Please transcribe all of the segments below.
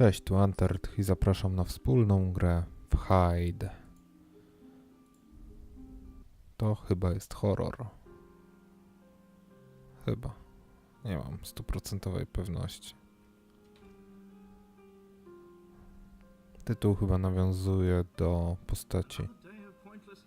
Cześć, tu Antert i zapraszam na wspólną grę w Hyde. To chyba jest horror. Chyba. Nie mam stuprocentowej pewności. Tytuł chyba nawiązuje do postaci. Another day of pointless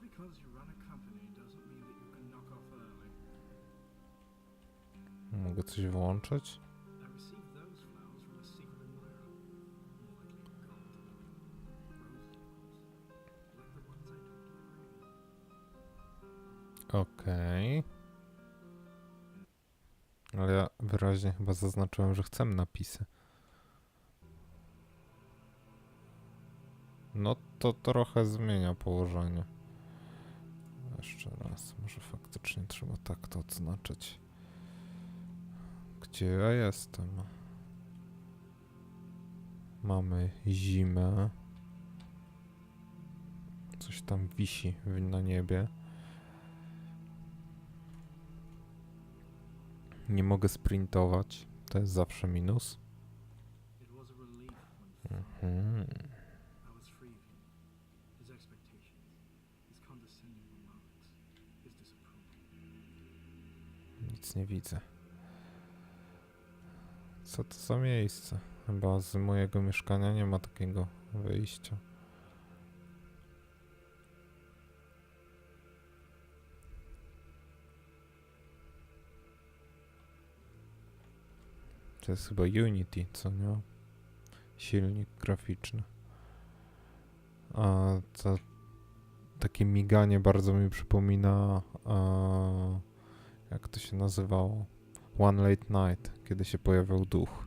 Just because you run a company doesn't mean that you can knock off early. Mogę coś włączyć? I received those flowers from a secret admirer. More likely gold. Rose flowers. Like the ones I told you to bring. Okej. Ale ja wyraźnie chyba zaznaczyłem, że chcę napisy. No to trochę zmienia położenie. Jeszcze raz, może faktycznie trzeba tak to odznaczyć. Gdzie ja jestem? Mamy zimę. Coś tam wisi na niebie. Nie mogę sprintować. To jest zawsze minus. Mhm. Nic nie widzę. Co to za miejsce? Chyba z mojego mieszkania nie ma takiego wyjścia. To jest chyba Unity, co nie? Silnik graficzny. A to takie miganie bardzo mi przypomina. A, jak to się nazywało? One Late Night, kiedy się pojawiał duch.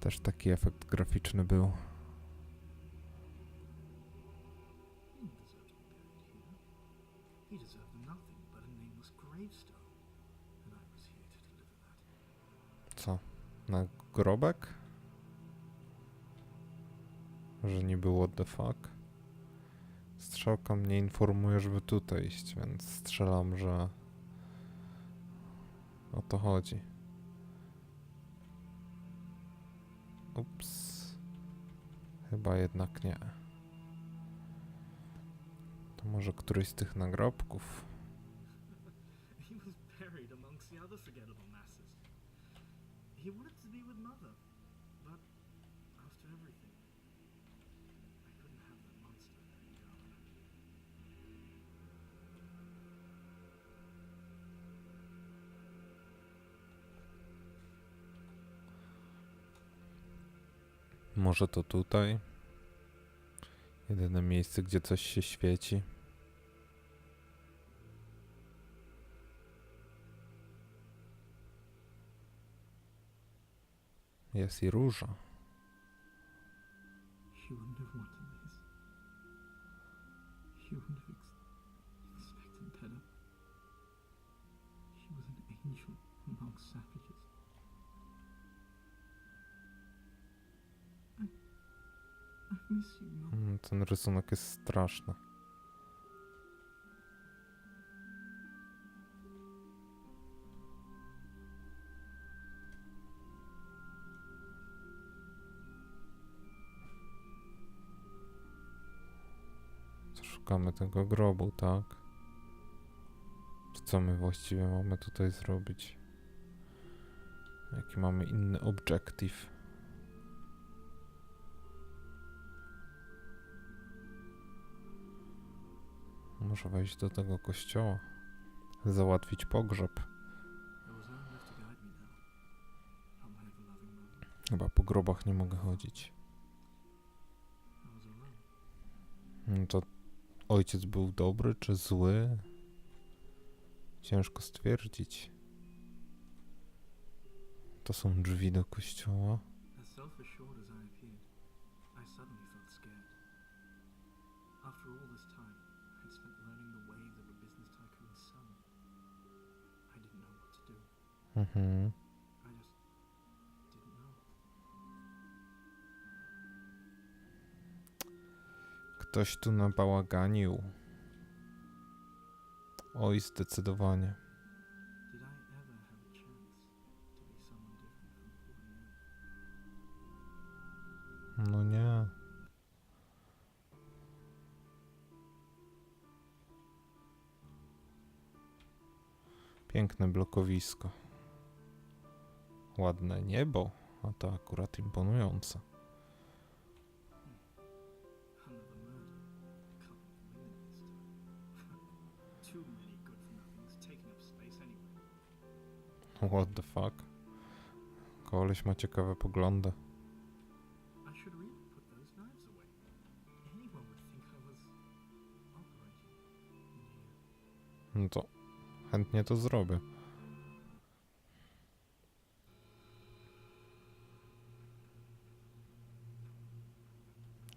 Też taki efekt graficzny był. Co? Na grobek? Że nie było what the fuck? Strzałka mnie informuje, żeby tutaj iść, więc strzelam, że o to chodzi. Ups. Chyba jednak nie. To może któryś z tych nagrobków? He was buried amongst the other forgettable masses. He wanted Może to tutaj? Jedyne miejsce, gdzie coś się świeci. Jest i róża. He was an angel among savages. Ten rysunek jest straszny. Szukamy tego grobu, tak? Co my właściwie mamy tutaj zrobić? Jaki mamy inny objective? Muszę wejść do tego kościoła. Załatwić pogrzeb. Chyba po grobach nie mogę chodzić. No to ojciec był dobry czy zły? Ciężko stwierdzić. To są drzwi do kościoła. Mm-hmm. Ktoś tu nabałaganił. Oj, zdecydowanie. No nie. Piękne blokowisko. Ładne niebo, a to akurat imponujące. What the fuck? Koleś ma ciekawe poglądy. No to chętnie to zrobię.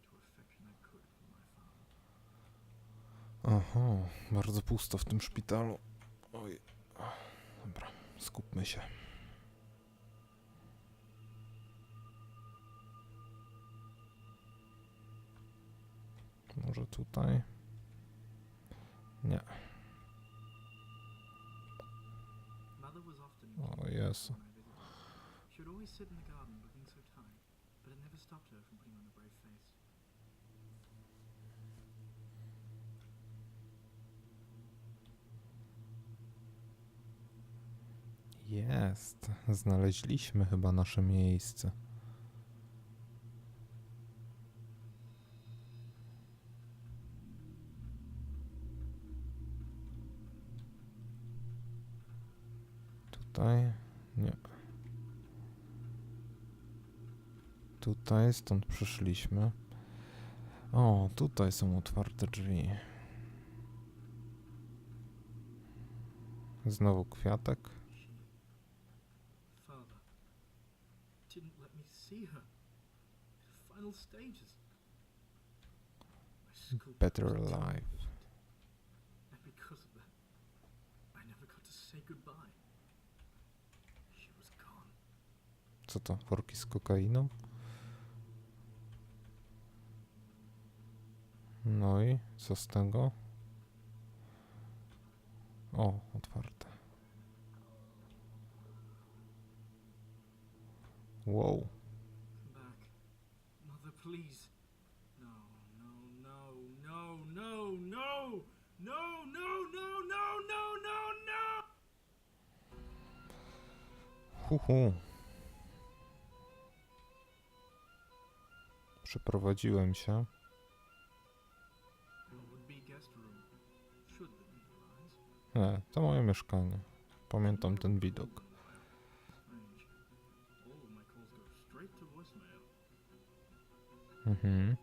to affection I could from my father. Aha, bardzo pusto w tym szpitalu. Oj. Dobra, skupmy się. On a brave face. Jest. Znaleźliśmy chyba nasze miejsce. Tutaj? Nie. Tutaj, stąd przyszliśmy. O, tutaj są otwarte drzwi. Znowu kwiatek. She, father, didn't let me see her. The final stages. My school Better was alive. terminated. And because of that, I never got to say goodbye. She was gone. Co to? Worki z kokainą? No i co z tego? O, otwarte. Wow. Please. No, no, no, no, no, no! No, no, no, no, no, no, no! Huhu. Przeprowadziłem się. Nie, to moje mieszkanie. Pamiętam ten widok. Mhm.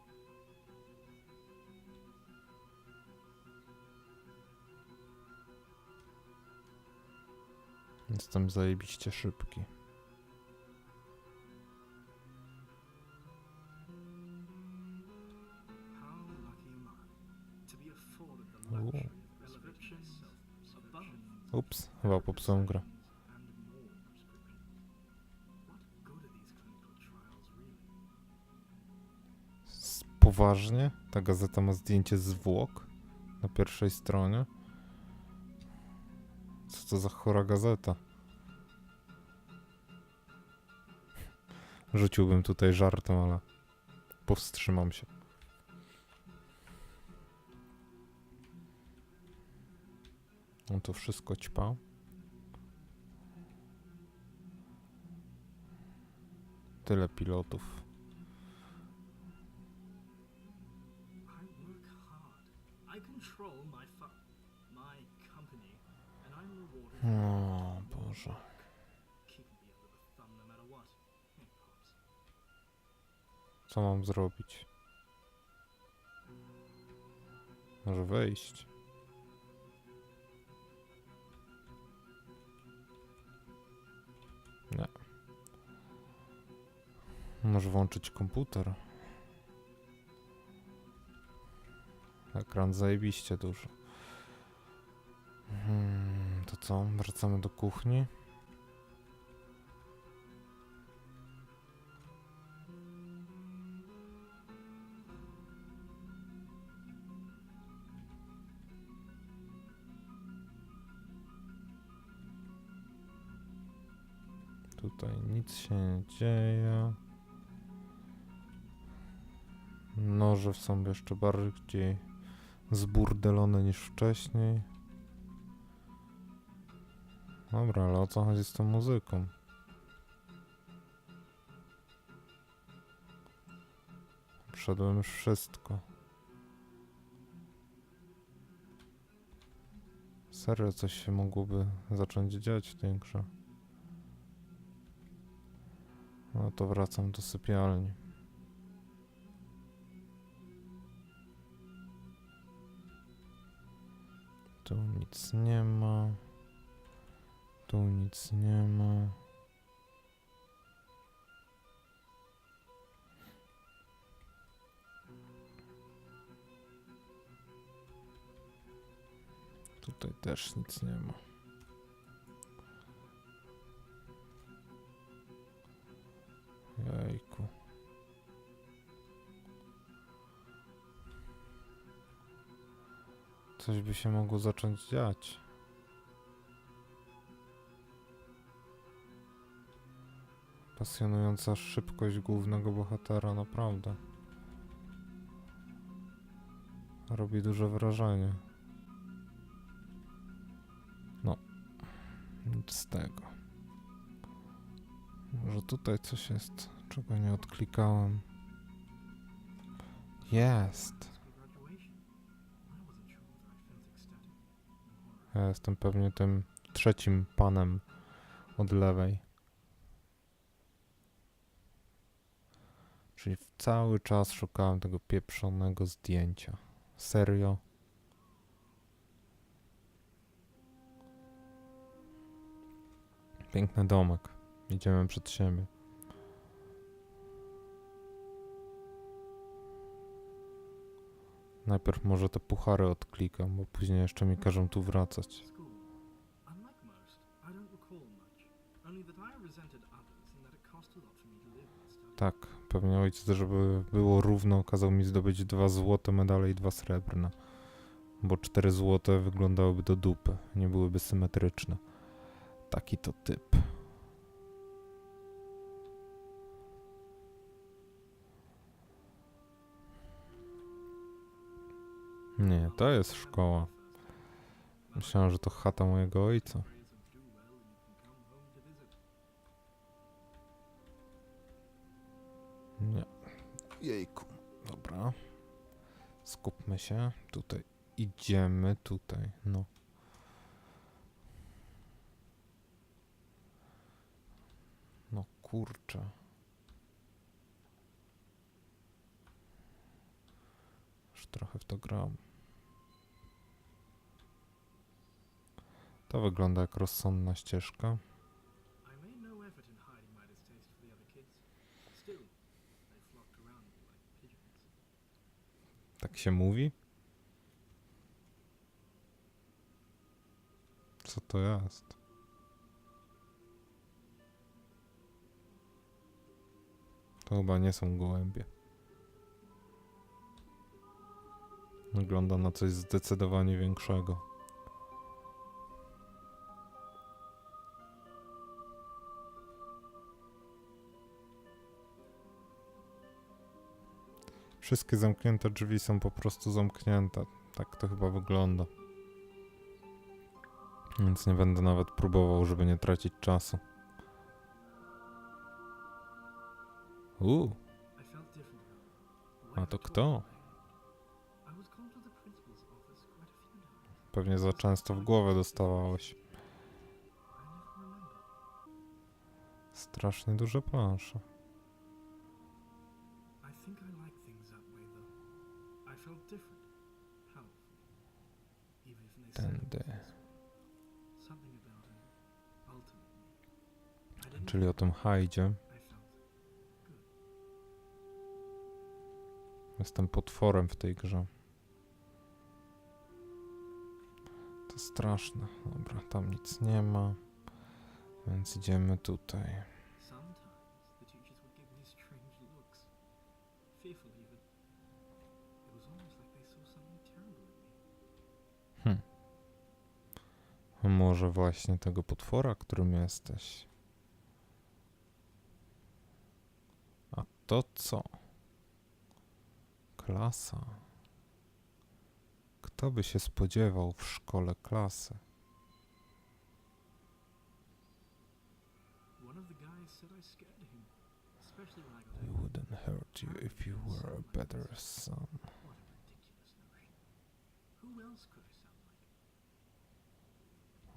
Jestem zajebiście szybki. Ups, chyba popsułem grę. Poważnie? Ta gazeta ma zdjęcie zwłok na pierwszej stronie? Co to za chora gazeta? Rzuciłbym tutaj żartem, ale powstrzymam się. On to wszystko ćpa. Tyle pilotów. O Boże. no. Co mam zrobić? Może wejść? Może włączyć komputer. Ekran zajebiście duży. Hmm, to co? Wracamy do kuchni. Tutaj nic się nie dzieje. Noże są jeszcze bardziej zburdelone niż wcześniej. Dobra, ale o co chodzi z tą muzyką? Wszedłem już wszystko. Serio coś się mogłoby zacząć dziać w tej grze. No to wracam do sypialni. Tu nic nie ma. Tu nic nie ma. Tutaj też nic nie ma. Jejku. Coś by się mogło zacząć dziać. Pasjonująca szybkość głównego bohatera, naprawdę. Robi duże wrażenie. No, nic z tego. Może tutaj coś jest, czego nie odklikałem. Jest. Ja jestem pewnie tym trzecim panem od lewej. Czyli cały czas szukałem tego pieprzonego zdjęcia. Serio? Piękny domek. Idziemy przed siebie. Najpierw może te puchary odklikam, bo później jeszcze mi każą tu wracać. Tak, pewnie ojciec, żeby było równo, kazał mi zdobyć dwa złote medale i dwa srebrne. Bo cztery złote wyglądałyby do dupy, nie byłyby symetryczne. Taki to typ. Nie, to jest szkoła. Myślałem, że to chata mojego ojca. Nie. Jejku. Dobra. Skupmy się. Tutaj. Idziemy tutaj. No. No kurczę. Już trochę w to gram. To wygląda jak rozsądna ścieżka. Tak się mówi? Co to jest? To chyba nie są gołębie. Wygląda na coś zdecydowanie większego. Wszystkie zamknięte drzwi są po prostu zamknięte. Tak to chyba wygląda. Więc nie będę nawet próbował, żeby nie tracić czasu. Uuu, a to kto? Pewnie za często w głowę dostawałeś. Strasznie duże plansze. Tędy. Czyli o tym hajdzie. Jestem potworem w tej grze. Straszne. Dobra, tam nic nie ma. Więc idziemy tutaj. Sometimes the teachers would give me strange looks, fearful even. It was almost like they saw something terrible in me. Hm. Może właśnie tego potwora, którym jesteś. A to co? Klasa. Kto by się spodziewał w szkole klasy? Wouldn't hurt you if you were a better son.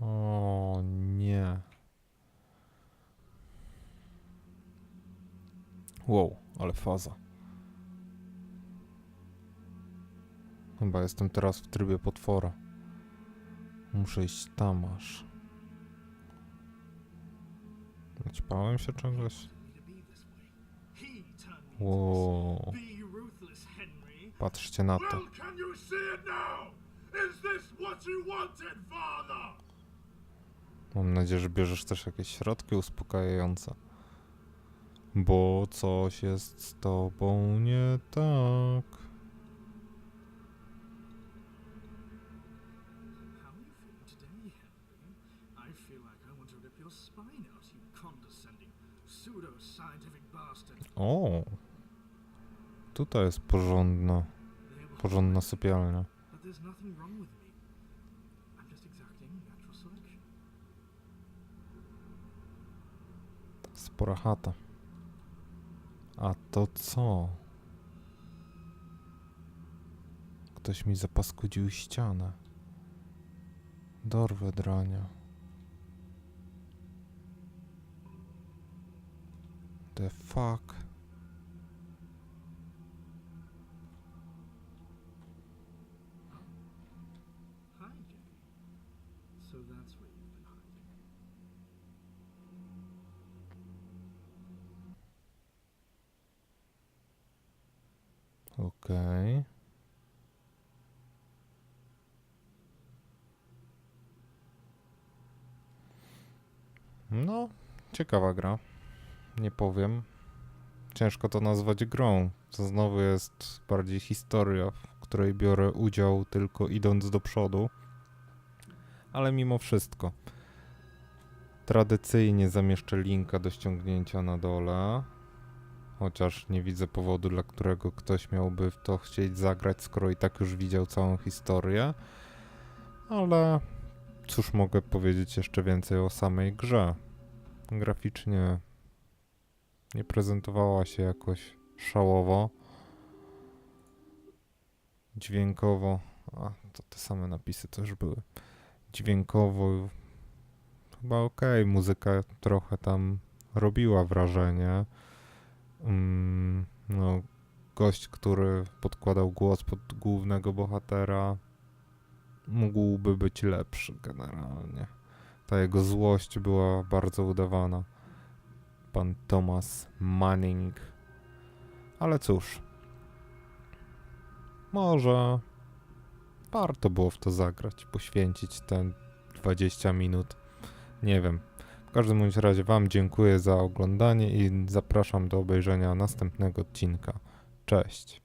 O nie. Wow, ale faza. Chyba jestem teraz w trybie potwora. Muszę iść tam aż. Naćpałem się czegoś? Wow, patrzcie na to. Mam nadzieję, że bierzesz też jakieś środki uspokajające. Bo coś jest z tobą nie tak. Out, you condescending, pseudo-scientific bastard. O! Tutaj jest porządna, porządna sypialnia. But there's nothing. Spora chata. A to co? Ktoś mi zapaskudził ścianę. Dorwę drania. The fuck? Okej. No, ciekawa gra. Nie powiem. Ciężko to nazwać grą. To znowu jest bardziej historia, w której biorę udział tylko idąc do przodu. Ale mimo wszystko. Tradycyjnie zamieszczę linka do ściągnięcia na dole. Chociaż nie widzę powodu, dla którego ktoś miałby w to chcieć zagrać, skoro i tak już widział całą historię. Ale cóż mogę powiedzieć jeszcze więcej o samej grze? Graficznie nie prezentowała się jakoś szałowo. Dźwiękowo, a to te same napisy też były. Dźwiękowo chyba okej, muzyka trochę tam robiła wrażenie. Mm, no, gość, który podkładał głos pod głównego bohatera, mógłby być lepszy generalnie. Ta jego złość była bardzo udawana. Pan Thomas Manning. Ale cóż, może warto było w to zagrać, poświęcić te 20 minut. Nie wiem. W każdym bądź razie Wam dziękuję za oglądanie i zapraszam do obejrzenia następnego odcinka. Cześć.